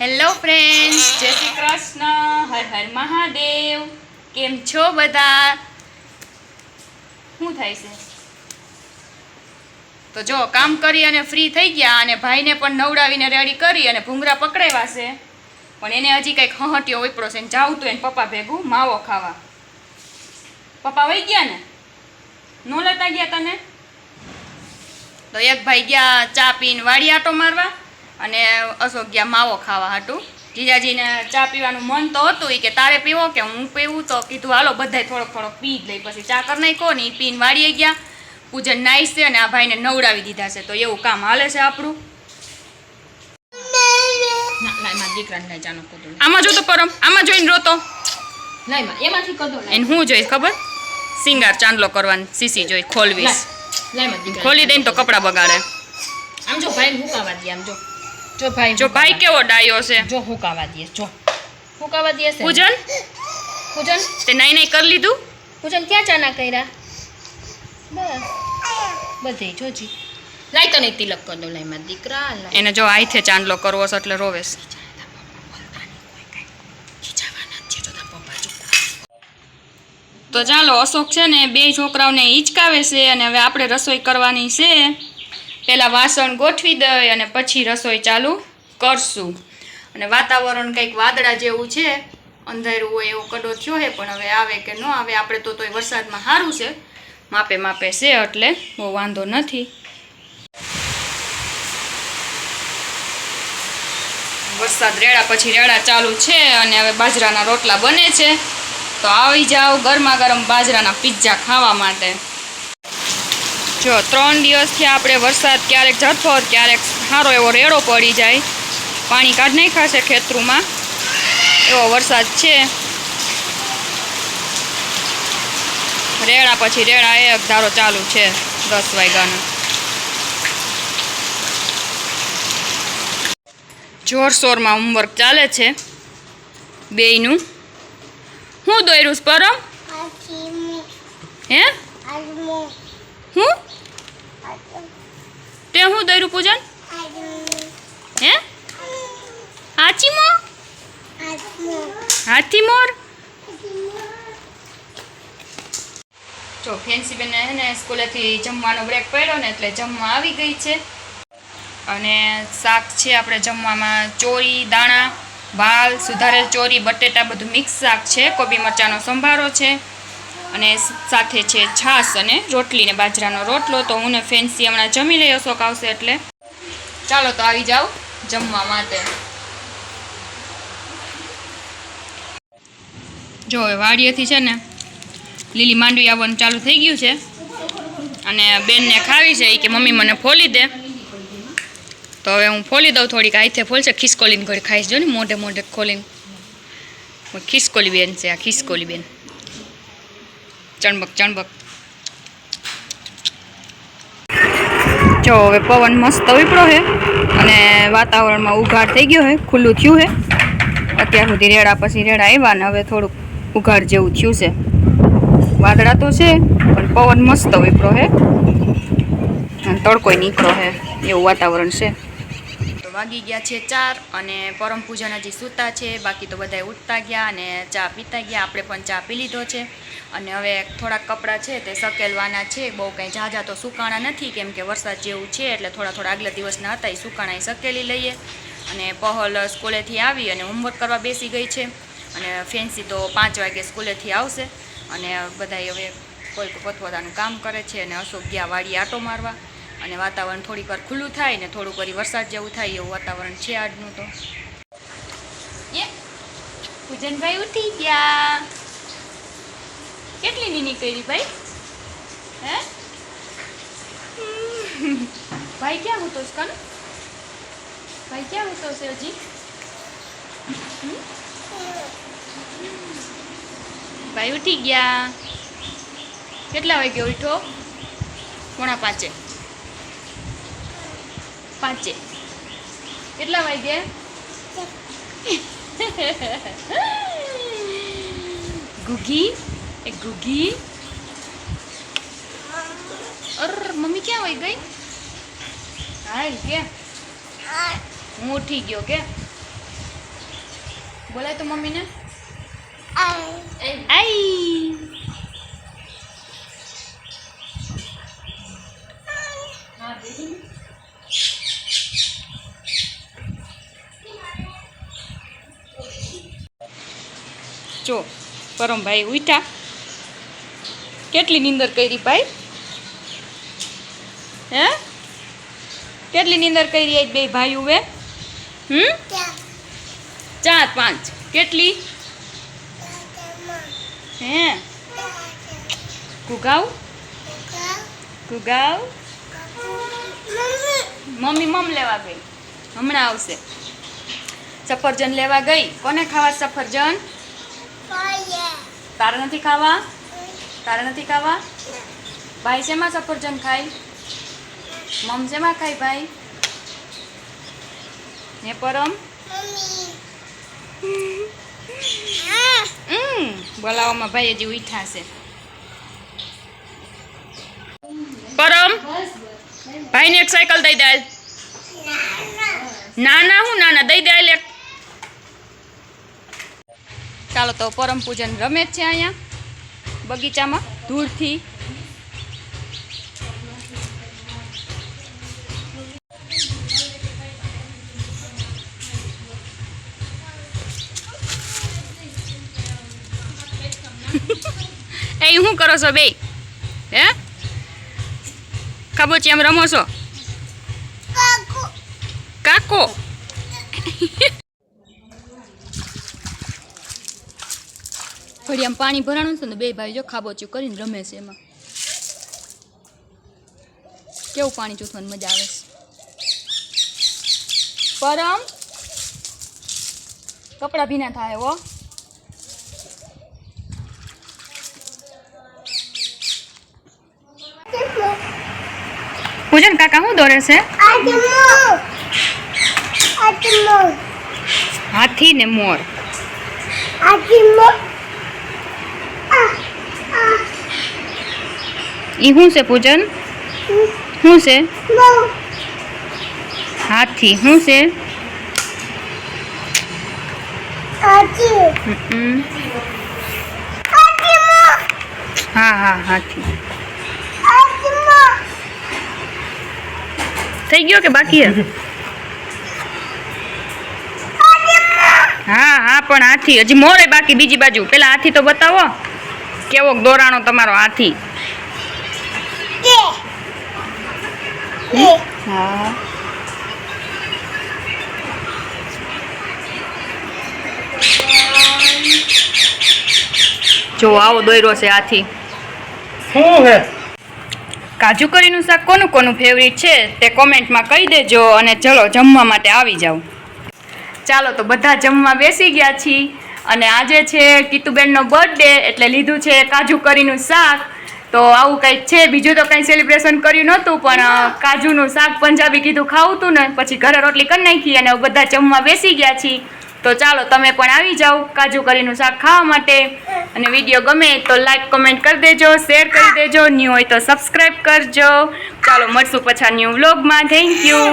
Hello friends જય શ્રી કૃષ્ણ હર હર મહાદેવ કેમ છો બધા? શું થાય છે? તો જો, કામ કરી અને ફ્રી થઈ ગયા અને ભાઈને પણ નવડાવીને રેડી કરી અને ભૂંગરા પકડાવ્યા છે. પણ એને હજી કંઈક હહટ્યો ઉપડો છે જાવું તો એને પપ્પા ભેગું માવો ખાવા. પપ્પા વહી ગયા ને? નો લેતા ગયા તને? તો એક ભાઈ ગયા ચા પીને વાડી આટો મારવા. અને અશોક ગયા માવો ખાવા હતું. જીજાજીને ચા પીવાનું મન તો હતું કે તારે પીવો કે હું પીવું? તો કીધું હાલો બધા થોડોક થોડોક પી જ લઈ પછી ચા કરી નાખો ને એ પીને વાળીએ ગયા. પૂજન નાઈશ છે અને આ ભાઈને નવડાવી દીધા છે તો એવું કામ હાલે છે આપણું. આમાં જો પરમ આમાં જોઈને રોતો. એને હું જોઈશ ખબર? સિંગાર ચાંદલો કરવાનો સીસી જોઈ ખોલવીશ. ખોલી દઈને તો કપડાં બગાડે. આમ જો ભાઈ હુકાવા દે આમ જો. જો ભાઈ જો ભાઈ કેવો ડાયો છે? જો હુકાવા દે જો. હુકાવા દે છે? પૂજન? પૂજન? તે નાઈ નાઈ કરી લીધું? પૂજન ક્યાં ચાના કર્યા? બસ. બધે જોજી. લાઈ તને તિલક કર દઉં લાઈમાં દીકરા એને જો આઈથે ચાંદલો કરવો છે એટલે રોવેશ છે. તો ચાલો અશોક છે ને બે છોકરાઓને હિંચકાવે છે અને હવે આપણે રસોઈ કરવાની છે. પહેલાં વાસણ ગોઠવી દઈ અને પછી રસોઈ ચાલુ કરશું. અને વાતાવરણ કંઈક વાદળા જેવું છે, અંધારું હોય એવો કડો થયો છે, પણ હવે આવે કે ન આવે, આપણે તો તોય વરસાદમાં સારું છે. માપે માપે છે એટલે બહુ વાંધો નથી. વરસાદ રેડા પછી રેડા ચાલુ છે અને હવે બાજરાના રોટલા બને છે. તો આવી જાઓ ગરમા ગરમ બાજરાના પિઝા ખાવા માટે. જો ત્રણ દિવસથી આપણે વરસાદ ક્યારેક જથ્થો ક્યારેક સારો એવો રેડો પડી જાય. પાણી કાઢ નાખ્યા છે ખેતરુમાં. એવો વરસાદ છે. રેડા પછી રેડા એક ધારો ચાલુ છે દસ વાગ્યાનો. જોરશોરમાં હોમવર્ક ચાલે છે બેયનું. હું દોર્યું પરમ? હે? હું? તે હું દોર્યું પૂજન? હે? હાચી મો હાથી મોર જો ફેન્સી બેન હે ને સ્કૂલેથી જમવાનો બ્રેક પડ્યો ને એટલે જમવા આવી ગઈ છે. અને શાક છે આપણે જમવામાં ચોરી, દાણા વાલ સુધારેલ ચોરી, બટેટા બધું મિક્સ શાક છે. કોબી મરચાંનો સંભારો છે. અને સાથે છે છાશ અને રોટલીને બાજરાનો રોટલો. તો હું ને ફેન્સી હમણાં જમી લઈ અશોક આવશે એટલે. ચાલો તો આવી જાઓ જમવા માટે. જો વાડીએથી છે ને લીલી માંડવી આવવાનું ચાલુ થઈ ગયું છે. અને બેનને ખાવી છે એ કે મમ્મી મને ફોલી દે. તો હવે હું ફોલી દઉં થોડીક આઈથે ફોલશે, ખિસકોલીને ઘડી ખાઈશ. જો ને મોઢે મોઢે ખોલીને. ખિસકોલી બેન છે, આ ખિસકોલી બેન. ચણબક ચણબક. જો, હવે પવન મસ્ત વીપડો છે અને વાતાવરણમાં ઉઘાડ થઈ ગયો છે ખુલ્લું થયું છે અત્યાર સુધી રેડા પછી રેડા આવ્યા ને હવે થોડુંક ઉઘાડ જેવું થયું છે. વાદળા તો છે, પણ પવન મસ્ત વીપડો છે અને તડકોય નીકળો છે એવું વાતાવરણ છે. વાગી ગયા છે ચાર અને પરમ પૂજન હજી સૂતા છે, બાકી તો બધાય ઉઠતા ગયા અને ચા પીતા ગયા. આપણે પણ ચા પી લીધો છે અને હવે થોડાક કપડાં છે તે સકેલવાના છે. બહુ કંઈ ઝાઝા તો સુકાણા નથી, કેમ કે વરસાદ જેવું છે એટલે થોડા થોડા આગલા દિવસના હતા, એ સુકાણા સકેલી લઈએ. અને પહલ સ્કૂલેથી આવી અને હોમવર્ક કરવા બેસી ગઈ છે અને ફેન્સી તો પાંચ વાગે સ્કૂલેથી આવશે અને બધાય હવે કોઈક પોતપોતાનું કામ કરે છે અને અશોક ગયા વાડી આટો મારવા. અને વાતાવરણ થોડીક વાર ખુલ્લું થાય ને થોડુંક વાર વરસાદ જેવું થાય એવું વાતાવરણ છે આજનું તો. પૂજનભાઈ ઉઠી ગયા. કેટલી નીની કરી ભાઈ? હે? ભાઈ ક્યાં હતો કન? ભાઈ ક્યાં હતો છે હજી? ભાઈ ઉઠી ગયા. કેટલા વાગે ઉઠો? પોણા પાંચે. પાંચે. કેટલા વાગ્યા? ગુગી, એ ગુગી. અર, મમ્મી ક્યાં વહી ગઈ? હાલ કે હું ઉઠી ગયો કે બોલાય તો મમ્મીને. આઈ. જો પરમભાઈ ઉઠા કેટલી નીંદર કરી ભાઈ? હે? કેટલી નીંદર કરી આજ બે ભાઈ ઉવે હમ? ચાર. પાંચ. કેટલી? હે? કુગાવ કુગાવ મમ્મી મમ લેવા ગઈ. હમણાં આવશે. સફરજન લેવા ગઈ. કોને ખાવા સફરજન? તારે નથી ખાવા? તારે નથી ખાવા? ભાઈ શેમાં સફરજન ખાય? મમ શેમાં ખાય ભાઈ? હે પરમ? હમ બોલાવવામાં ભાઈ હજી ઉઠા છે. પરમ ભાઈને એક સાયકલ દઈ દે ના ના. હું ના ના દઈ દે એક. ચાલો તો પરમ પૂજન રમે જ છે અહીંયા. બગીચામાં ધૂળથી. એ શું કરો છો બે હે? ખાબોચી એમ રમો છો? કાકો. ફરી આમ પાણી ભરાણું છે ને બે ભાઈ જો ખાબોચું કરીને રમે છે એમાં. કેવું પાણી ચૂથવાની મજા આવે છે. પરમ કપડાં ભીના થાય હો. પૂજન કાકા શું દોરે છે? હાથી ને મોર. ઈ શું છે પૂજન? શું છે? હાથી. શું છે? હા હા હાથી. થઈ ગયો કે બાકી હા હા પણ હાથી. હજી મોરે બાકી બીજી બાજુ. પેલા હાથી તો બતાવો. કેવો દોરાણો તમારો હાથી. હા જો આવો દોર્યો છે આથી. શું હે કાજુ કરીનું શાક કોનું કોનું ફેવરિટ છે તે કોમેન્ટમાં કહી દેજો અને ચલો જમવા માટે આવી જાઓ ચાલો તો બધા જમવા બેસી ગયા છીએ. અને આજે છે કીતુબેનનો બર્થડે એટલે લીધું છે કાજુ કરીનું શાક. તો આવું કંઈક છે બીજું તો કંઈ સેલિબ્રેશન કર્યું નહોતું પણ કાજુનું શાક પંજાબી કીધું ખાવું હતું ને પછી ઘરે રોટલી કરી નાખી અને બધા જમવા બેસી ગયા છીએ. તો ચાલો તમે પણ આવી જાઓ કાજુ કરીનું શાક ખાવા માટે. અને વીડિયો ગમે તો લાઈક કમેન્ટ કરી દેજો શેર કરી દેજો. ન્યૂ હોય તો સબસ્ક્રાઈબ કરજો. ચાલો મળશું પછા ન્યૂ વ્લોગમાં થેન્ક યુ